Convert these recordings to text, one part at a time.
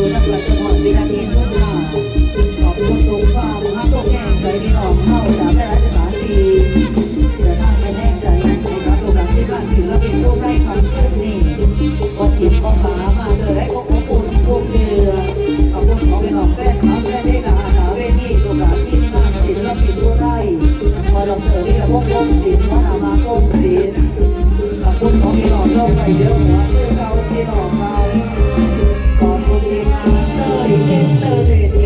una plataforma. de.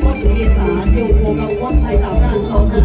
คนอีสานอยู่กับคนไทยต่างด้านเอาหน้า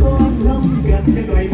ฟ้อนกันจะหน่อย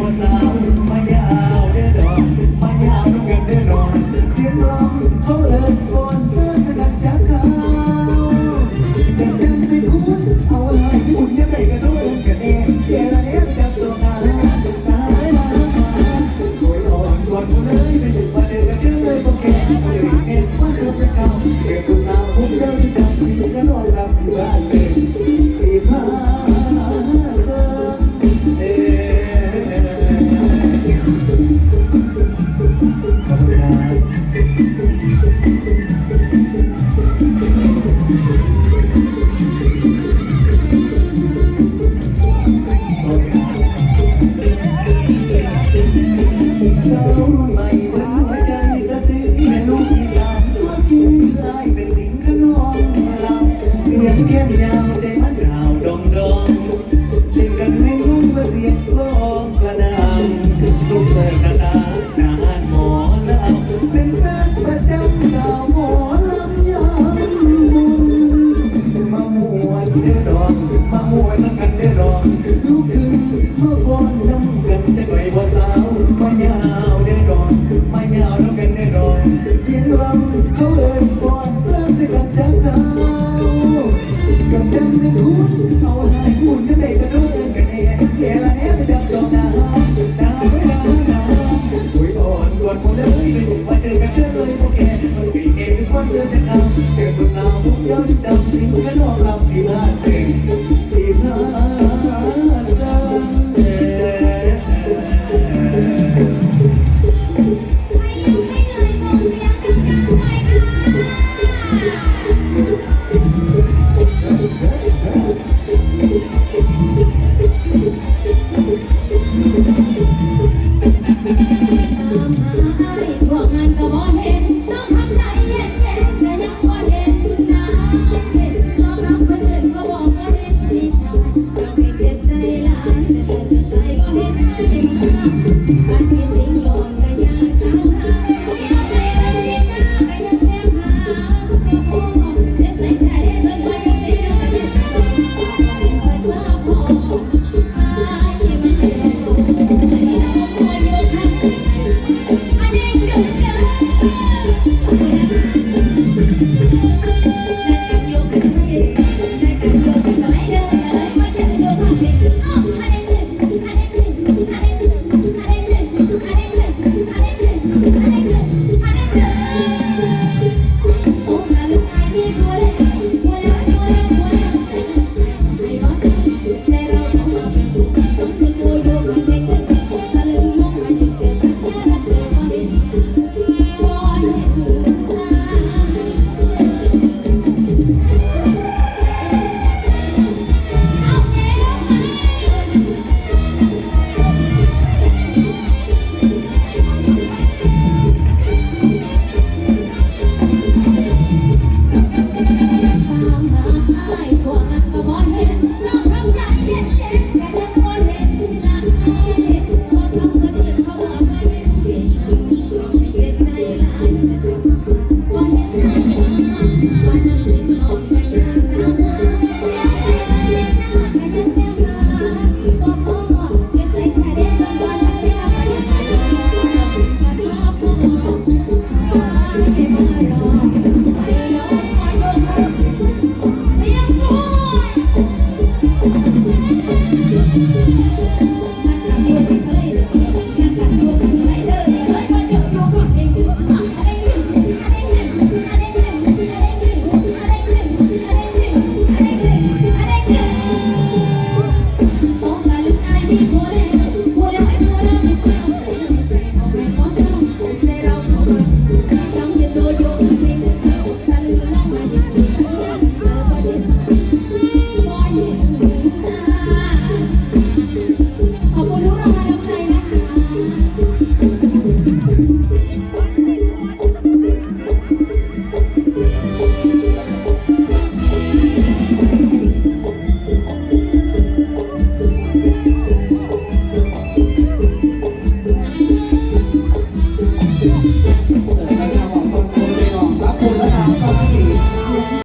เด็กสาวผมยาวชุดดำสีผมแค่รองลำสีหน้าสิง